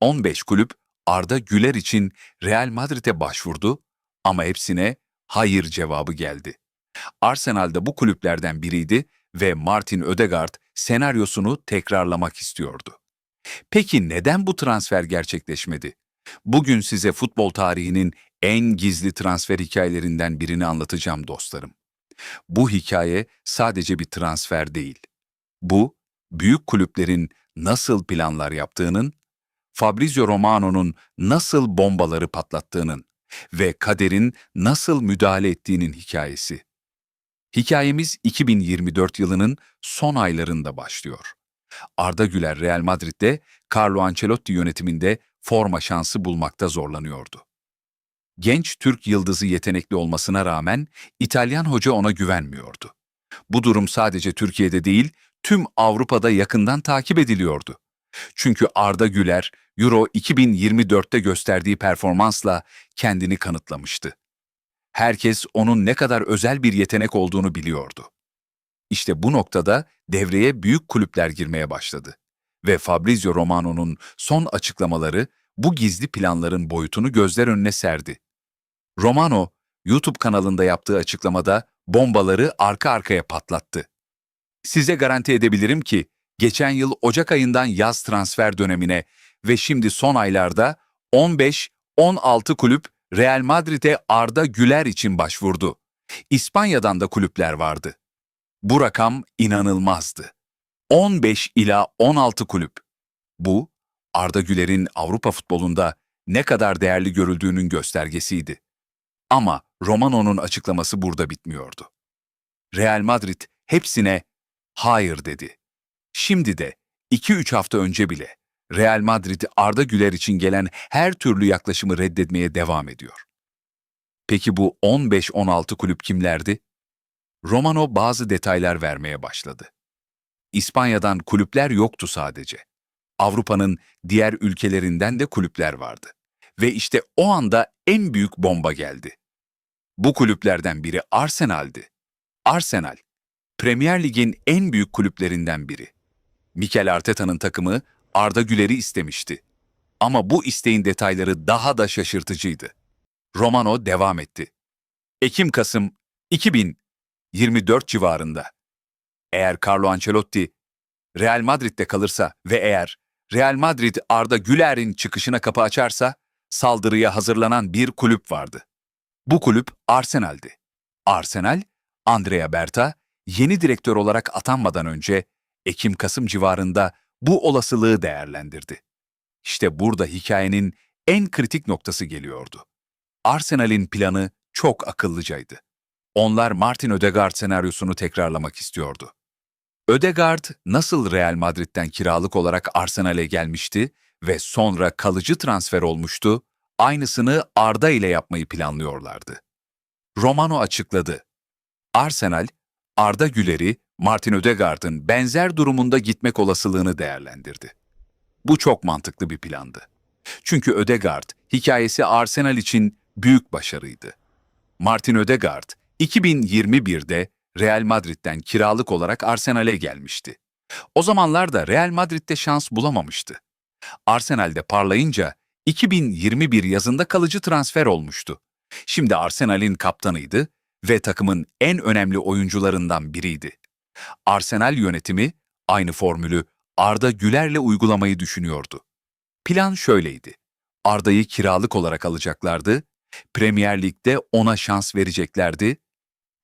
15 kulüp Arda Güler için Real Madrid'e başvurdu ama hepsine hayır cevabı geldi. Arsenal da bu kulüplerden biriydi ve Martin Ödegaard senaryosunu tekrarlamak istiyordu. Peki neden bu transfer gerçekleşmedi? Bugün size futbol tarihinin en gizli transfer hikayelerinden birini anlatacağım dostlarım. Bu hikaye sadece bir transfer değil. Bu, büyük kulüplerin nasıl planlar yaptığının, Fabrizio Romano'nun nasıl bombaları patlattığının ve kaderin nasıl müdahale ettiğinin hikayesi. Hikayemiz 2024 yılının son aylarında başlıyor. Arda Güler Real Madrid'de Carlo Ancelotti yönetiminde forma şansı bulmakta zorlanıyordu. Genç Türk yıldızı yetenekli olmasına rağmen İtalyan hoca ona güvenmiyordu. Bu durum sadece Türkiye'de değil, tüm Avrupa'da yakından takip ediliyordu. Çünkü Arda Güler Euro 2024'te gösterdiği performansla kendini kanıtlamıştı. Herkes onun ne kadar özel bir yetenek olduğunu biliyordu. İşte bu noktada devreye büyük kulüpler girmeye başladı ve Fabrizio Romano'nun son açıklamaları bu gizli planların boyutunu gözler önüne serdi. Romano, YouTube kanalında yaptığı açıklamada bombaları arka arkaya patlattı. Size garanti edebilirim ki geçen yıl Ocak ayından yaz transfer dönemine ve şimdi son aylarda 15-16 kulüp Real Madrid'e Arda Güler için başvurdu. İspanya'dan da kulüpler vardı. Bu rakam inanılmazdı. 15 ila 16 kulüp. Bu, Arda Güler'in Avrupa futbolunda ne kadar değerli görüldüğünün göstergesiydi. Ama Romano'nun açıklaması burada bitmiyordu. Real Madrid hepsine hayır dedi. Şimdi de 2-3 hafta önce bile Real Madrid Arda Güler için gelen her türlü yaklaşımı reddetmeye devam ediyor. Peki bu 15-16 kulüp kimlerdi? Romano bazı detaylar vermeye başladı. İspanya'dan kulüpler yoktu sadece. Avrupa'nın diğer ülkelerinden de kulüpler vardı. Ve işte o anda en büyük bomba geldi. Bu kulüplerden biri Arsenal'di. Arsenal, Premier Lig'in en büyük kulüplerinden biri. Mikel Arteta'nın takımı Arda Güler'i istemişti. Ama bu isteğin detayları daha da şaşırtıcıydı. Romano devam etti. Ekim-Kasım 2024 civarında. Eğer Carlo Ancelotti Real Madrid'de kalırsa ve eğer Real Madrid Arda Güler'in çıkışına kapı açarsa saldırıya hazırlanan bir kulüp vardı. Bu kulüp Arsenal'di. Arsenal, Andrea Berta yeni direktör olarak atanmadan önce Ekim-Kasım civarında bu olasılığı değerlendirdi. İşte burada hikayenin en kritik noktası geliyordu. Arsenal'in planı çok akıllıcaydı. Onlar Martin Ödegaard senaryosunu tekrarlamak istiyordu. Ödegaard nasıl Real Madrid'den kiralık olarak Arsenal'e gelmişti ve sonra kalıcı transfer olmuştu, aynısını Arda ile yapmayı planlıyorlardı. Romano açıkladı. Arsenal, Arda Güler'i Martin Ödegaard'ın benzer durumunda gitmek olasılığını değerlendirdi. Bu çok mantıklı bir plandı. Çünkü Ödegaard hikayesi Arsenal için büyük başarıydı. Martin Ödegaard 2021'de Real Madrid'den kiralık olarak Arsenal'e gelmişti. O zamanlar da Real Madrid'de şans bulamamıştı. Arsenal'de parlayınca 2021 yazında kalıcı transfer olmuştu. Şimdi Arsenal'in kaptanıydı ve takımın en önemli oyuncularından biriydi. Arsenal yönetimi aynı formülü Arda Güler'le uygulamayı düşünüyordu. Plan şöyleydi. Arda'yı kiralık olarak alacaklardı, Premier Lig'de ona şans vereceklerdi,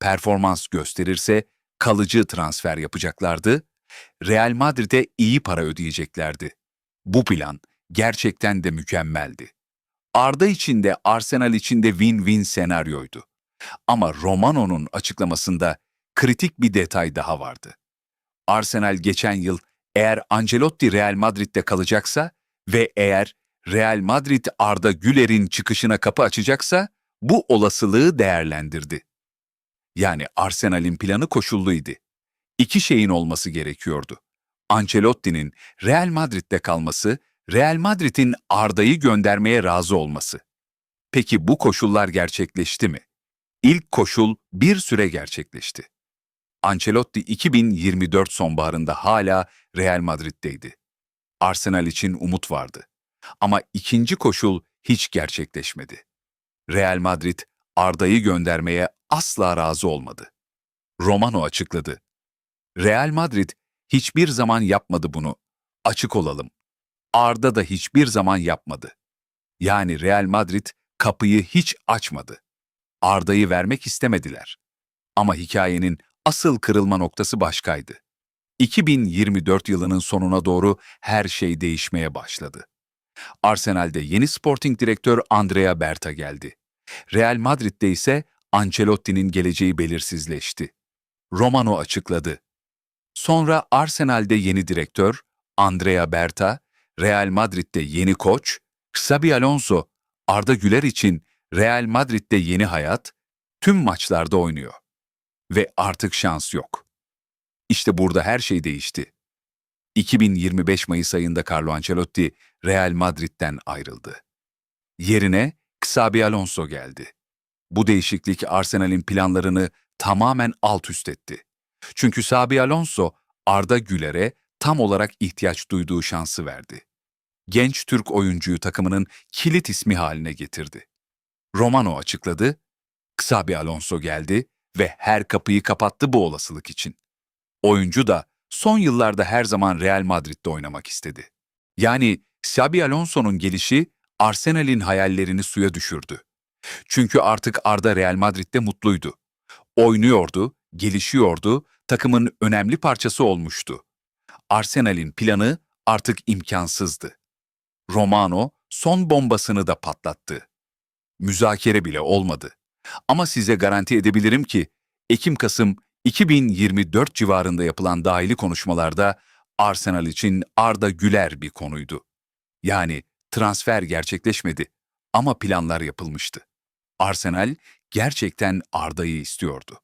performans gösterirse kalıcı transfer yapacaklardı, Real Madrid'e iyi para ödeyeceklerdi. Bu plan gerçekten de mükemmeldi. Arda için de Arsenal için de win-win senaryoydu. Ama Romano'nun açıklamasında kritik bir detay daha vardı. Arsenal geçen yıl eğer Ancelotti Real Madrid'de kalacaksa ve eğer Real Madrid Arda Güler'in çıkışına kapı açacaksa bu olasılığı değerlendirdi. Yani Arsenal'in planı koşulluydu. İki şeyin olması gerekiyordu. Ancelotti'nin Real Madrid'de kalması, Real Madrid'in Arda'yı göndermeye razı olması. Peki bu koşullar gerçekleşti mi? İlk koşul bir süre gerçekleşti. Ancelotti 2024 sonbaharında hala Real Madrid'deydi. Arsenal için umut vardı. Ama ikinci koşul hiç gerçekleşmedi. Real Madrid Arda'yı göndermeye asla razı olmadı. Romano açıkladı. Real Madrid hiçbir zaman yapmadı bunu. Açık olalım. Arda da hiçbir zaman yapmadı. Yani Real Madrid kapıyı hiç açmadı. Arda'yı vermek istemediler. Ama hikayenin asıl kırılma noktası başkaydı. 2024 yılının sonuna doğru her şey değişmeye başladı. Arsenal'de yeni sporting direktör Andrea Berta geldi. Real Madrid'de ise Ancelotti'nin geleceği belirsizleşti. Romano açıkladı. Sonra Arsenal'de yeni direktör Andrea Berta, Real Madrid'de yeni koç, Xabi Alonso, Arda Güler için Real Madrid'de yeni hayat, tüm maçlarda oynuyor. Ve artık şans yok. İşte burada her şey değişti. 2025 Mayıs ayında Carlo Ancelotti Real Madrid'den ayrıldı. Yerine Xabi Alonso geldi. Bu değişiklik Arsenal'in planlarını tamamen alt üst etti. Çünkü Xabi Alonso Arda Güler'e tam olarak ihtiyaç duyduğu şansı verdi. Genç Türk oyuncuyu takımının kilit ismi haline getirdi. Romano açıkladı, Xabi Alonso geldi ve her kapıyı kapattı bu olasılık için. Oyuncu da son yıllarda her zaman Real Madrid'de oynamak istedi. Yani Xabi Alonso'nun gelişi Arsenal'in hayallerini suya düşürdü. Çünkü artık Arda Real Madrid'de mutluydu. Oynuyordu, gelişiyordu, takımın önemli parçası olmuştu. Arsenal'in planı artık imkansızdı. Romano son bombasını da patlattı. Müzakere bile olmadı. Ama size garanti edebilirim ki Ekim-Kasım 2024 civarında yapılan dahili konuşmalarda Arsenal için Arda Güler bir konuydu. Yani transfer gerçekleşmedi ama planlar yapılmıştı. Arsenal gerçekten Arda'yı istiyordu.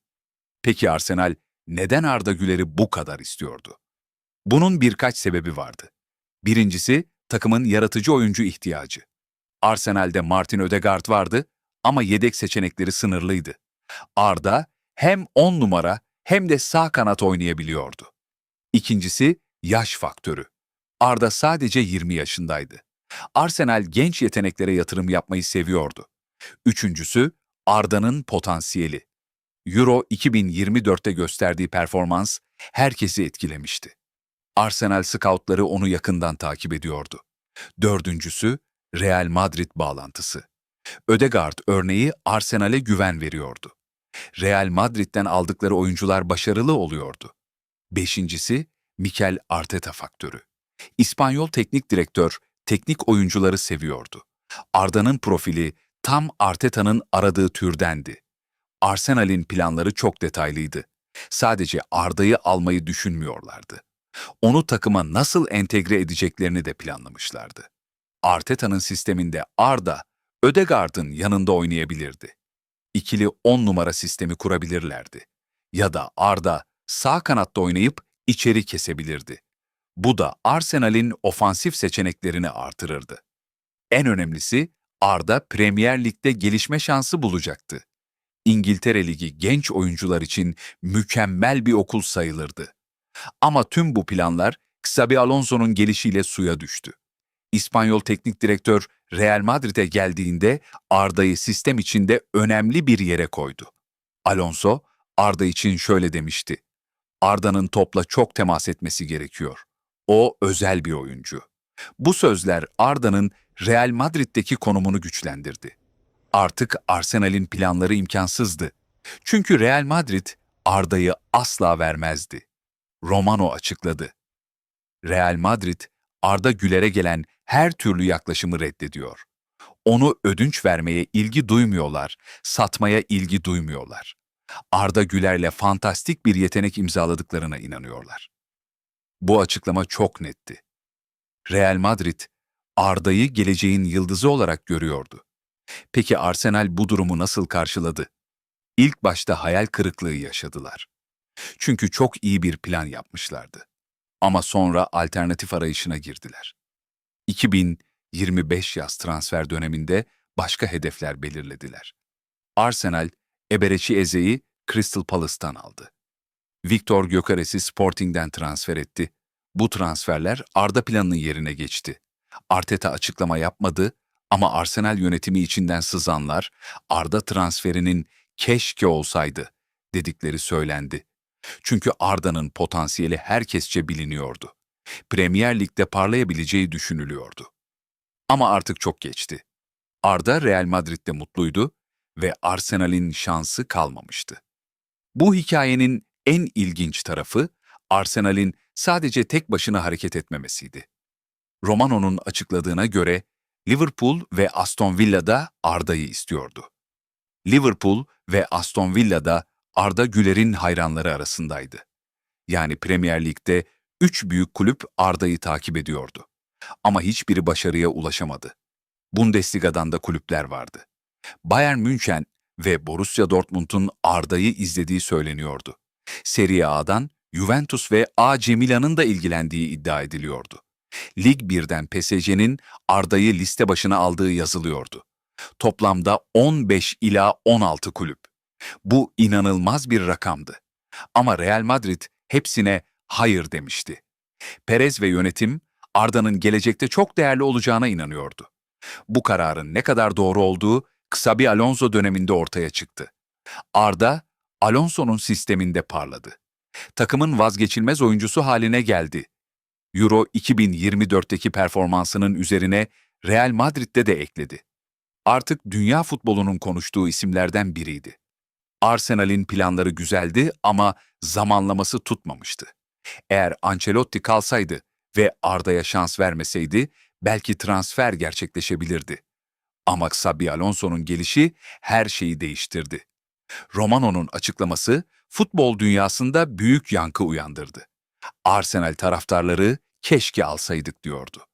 Peki Arsenal neden Arda Güler'i bu kadar istiyordu? Bunun birkaç sebebi vardı. Birincisi takımın yaratıcı oyuncu ihtiyacı. Arsenal'de Martin Ödegaard vardı ama yedek seçenekleri sınırlıydı. Arda hem 10 numara hem de sağ kanat oynayabiliyordu. İkincisi yaş faktörü. Arda sadece 20 yaşındaydı. Arsenal genç yeteneklere yatırım yapmayı seviyordu. Üçüncüsü Arda'nın potansiyeli. Euro 2024'te gösterdiği performans herkesi etkilemişti. Arsenal scoutları onu yakından takip ediyordu. Dördüncüsü Real Madrid bağlantısı. Ödegaard örneği Arsenal'e güven veriyordu. Real Madrid'den aldıkları oyuncular başarılı oluyordu. Beşincisi Mikel Arteta faktörü. İspanyol teknik direktör teknik oyuncuları seviyordu. Arda'nın profili tam Arteta'nın aradığı türdendi. Arsenal'in planları çok detaylıydı. Sadece Arda'yı almayı düşünmüyorlardı. Onu takıma nasıl entegre edeceklerini de planlamışlardı. Arteta'nın sisteminde Arda, Ödegaard'ın yanında oynayabilirdi. İkili 10 numara sistemi kurabilirlerdi. Ya da Arda sağ kanatta oynayıp içeri kesebilirdi. Bu da Arsenal'in ofansif seçeneklerini artırırdı. En önemlisi Arda Premier Lig'de gelişme şansı bulacaktı. İngiltere Ligi genç oyuncular için mükemmel bir okul sayılırdı. Ama tüm bu planlar Xabi Alonso'nun gelişiyle suya düştü. İspanyol teknik direktör Real Madrid'e geldiğinde Arda'yı sistem içinde önemli bir yere koydu. Alonso, Arda için şöyle demişti. Arda'nın topla çok temas etmesi gerekiyor. O özel bir oyuncu. Bu sözler Arda'nın Real Madrid'deki konumunu güçlendirdi. Artık Arsenal'in planları imkansızdı. Çünkü Real Madrid Arda'yı asla vermezdi. Romano açıkladı. Real Madrid, Arda Güler'e gelen her türlü yaklaşımı reddediyor. Onu ödünç vermeye ilgi duymuyorlar, satmaya ilgi duymuyorlar. Arda Güler'le fantastik bir yetenek imzaladıklarına inanıyorlar. Bu açıklama çok netti. Real Madrid, Arda'yı geleceğin yıldızı olarak görüyordu. Peki Arsenal bu durumu nasıl karşıladı? İlk başta hayal kırıklığı yaşadılar. Çünkü çok iyi bir plan yapmışlardı. Ama sonra alternatif arayışına girdiler. 2025 yaz transfer döneminde başka hedefler belirlediler. Arsenal, Eberechi Eze'yi Crystal Palace'tan aldı. Victor Gökeres'i Sporting'den transfer etti. Bu transferler Arda planının yerine geçti. Arteta açıklama yapmadı ama Arsenal yönetimi içinden sızanlar Arda transferinin keşke olsaydı dedikleri söylendi. Çünkü Arda'nın potansiyeli herkesçe biliniyordu. Premier Lig'de parlayabileceği düşünülüyordu. Ama artık çok geçti. Arda Real Madrid'de mutluydu ve Arsenal'in şansı kalmamıştı. Bu hikayenin en ilginç tarafı Arsenal'in sadece tek başına hareket etmemesiydi. Romano'nun açıkladığına göre Liverpool ve Aston Villa'da Arda'yı istiyordu. Liverpool ve Aston Villa'da Arda Güler'in hayranları arasındaydı. Yani Premier Lig'de üç büyük kulüp Arda'yı takip ediyordu. Ama hiçbiri başarıya ulaşamadı. Bundesliga'dan da kulüpler vardı. Bayern München ve Borussia Dortmund'un Arda'yı izlediği söyleniyordu. Serie A'dan Juventus ve AC Milan'ın da ilgilendiği iddia ediliyordu. Lig 1'den PSG'nin Arda'yı liste başına aldığı yazılıyordu. Toplamda 15 ila 16 kulüp. Bu inanılmaz bir rakamdı. Ama Real Madrid hepsine hayır demişti. Perez ve yönetim Arda'nın gelecekte çok değerli olacağına inanıyordu. Bu kararın ne kadar doğru olduğu kısa bir Alonso döneminde ortaya çıktı. Arda, Alonso'nun sisteminde parladı. Takımın vazgeçilmez oyuncusu haline geldi. Euro 2024'teki performansının üzerine Real Madrid'de de ekledi. Artık dünya futbolunun konuştuğu isimlerden biriydi. Arsenal'in planları güzeldi ama zamanlaması tutmamıştı. Eğer Ancelotti kalsaydı ve Arda'ya şans vermeseydi belki transfer gerçekleşebilirdi. Ama Xabi Alonso'nun gelişi her şeyi değiştirdi. Romano'nun açıklaması futbol dünyasında büyük yankı uyandırdı. Arsenal taraftarları keşke alsaydık diyordu.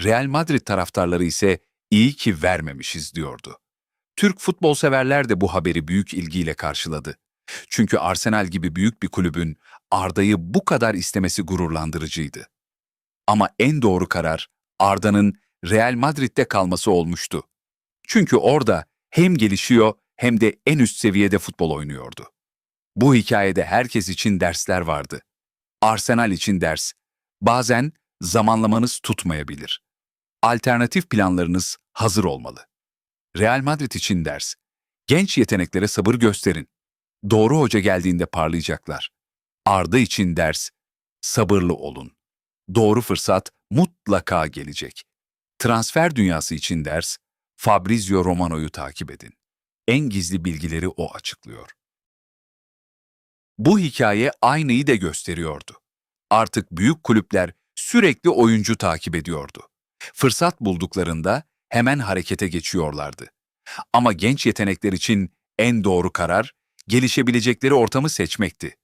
Real Madrid taraftarları ise iyi ki vermemişiz diyordu. Türk futbol severler de bu haberi büyük ilgiyle karşıladı. Çünkü Arsenal gibi büyük bir kulübün Arda'yı bu kadar istemesi gururlandırıcıydı. Ama en doğru karar Arda'nın Real Madrid'de kalması olmuştu. Çünkü orada hem gelişiyor hem de en üst seviyede futbol oynuyordu. Bu hikayede herkes için dersler vardı. Arsenal için ders. Bazen zamanlamanız tutmayabilir. Alternatif planlarınız hazır olmalı. Real Madrid için ders. Genç yeteneklere sabır gösterin. Doğru hoca geldiğinde parlayacaklar. Arda için ders. Sabırlı olun. Doğru fırsat mutlaka gelecek. Transfer dünyası için ders. Fabrizio Romano'yu takip edin. En gizli bilgileri o açıklıyor. Bu hikaye aynıyı da gösteriyordu. Artık büyük kulüpler sürekli oyuncu takip ediyordu. Fırsat bulduklarında hemen harekete geçiyorlardı. Ama genç yetenekler için en doğru karar gelişebilecekleri ortamı seçmekti.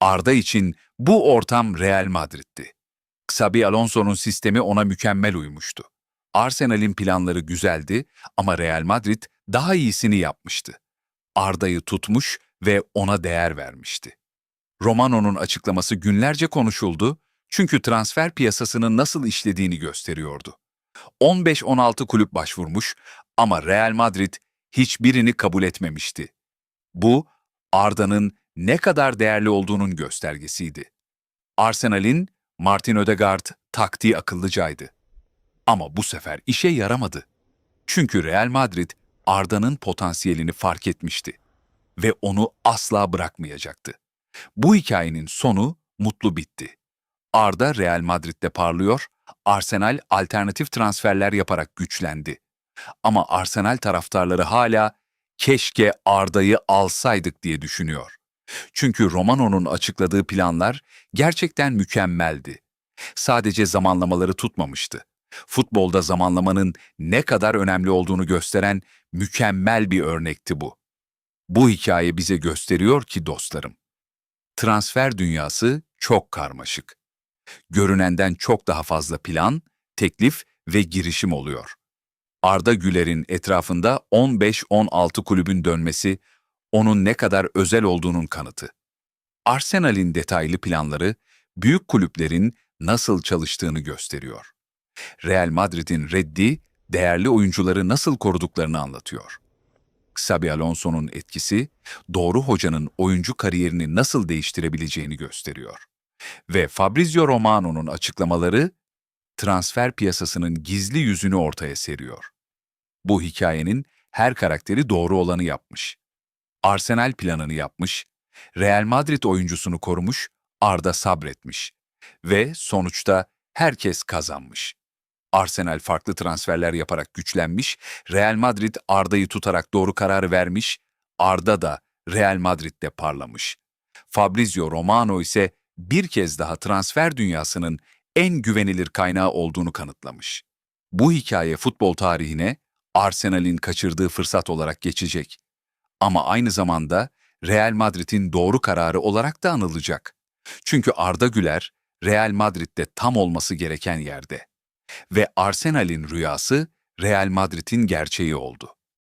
Arda için bu ortam Real Madrid'ti. Xabi Alonso'nun sistemi ona mükemmel uymuştu. Arsenal'in planları güzeldi ama Real Madrid daha iyisini yapmıştı. Arda'yı tutmuş ve ona değer vermişti. Romano'nun açıklaması günlerce konuşuldu çünkü transfer piyasasının nasıl işlediğini gösteriyordu. 15-16 kulüp başvurmuş ama Real Madrid hiçbirini kabul etmemişti. Bu, Arda'nın ne kadar değerli olduğunun göstergesiydi. Arsenal'in Martin Ödegaard taktiği akıllıcaydı. Ama bu sefer işe yaramadı. Çünkü Real Madrid Arda'nın potansiyelini fark etmişti ve onu asla bırakmayacaktı. Bu hikayenin sonu mutlu bitti. Arda Real Madrid'de parlıyor, Arsenal alternatif transferler yaparak güçlendi. Ama Arsenal taraftarları hala keşke Arda'yı alsaydık diye düşünüyor. Çünkü Romano'nun açıkladığı planlar gerçekten mükemmeldi. Sadece zamanlamaları tutmamıştı. Futbolda zamanlamanın ne kadar önemli olduğunu gösteren mükemmel bir örnekti bu. Bu hikaye bize gösteriyor ki dostlarım, transfer dünyası çok karmaşık. Görünenden çok daha fazla plan, teklif ve girişim oluyor. Arda Güler'in etrafında 15-16 kulübün dönmesi onun ne kadar özel olduğunun kanıtı. Arsenal'in detaylı planları büyük kulüplerin nasıl çalıştığını gösteriyor. Real Madrid'in reddi değerli oyuncuları nasıl koruduklarını anlatıyor. Xabi Alonso'nun etkisi, doğru hocanın oyuncu kariyerini nasıl değiştirebileceğini gösteriyor. Ve Fabrizio Romano'nun açıklamaları, transfer piyasasının gizli yüzünü ortaya seriyor. Bu hikayenin her karakteri doğru olanı yapmış. Arsenal planını yapmış, Real Madrid oyuncusunu korumuş, Arda sabretmiş ve sonuçta herkes kazanmış. Arsenal farklı transferler yaparak güçlenmiş, Real Madrid Arda'yı tutarak doğru kararı vermiş, Arda da Real Madrid'de parlamış. Fabrizio Romano ise bir kez daha transfer dünyasının en güvenilir kaynağı olduğunu kanıtlamış. Bu hikaye futbol tarihine Arsenal'in kaçırdığı fırsat olarak geçecek. Ama aynı zamanda Real Madrid'in doğru kararı olarak da anılacak. Çünkü Arda Güler, Real Madrid'de tam olması gereken yerde. Ve Arsenal'in rüyası Real Madrid'in gerçeği oldu.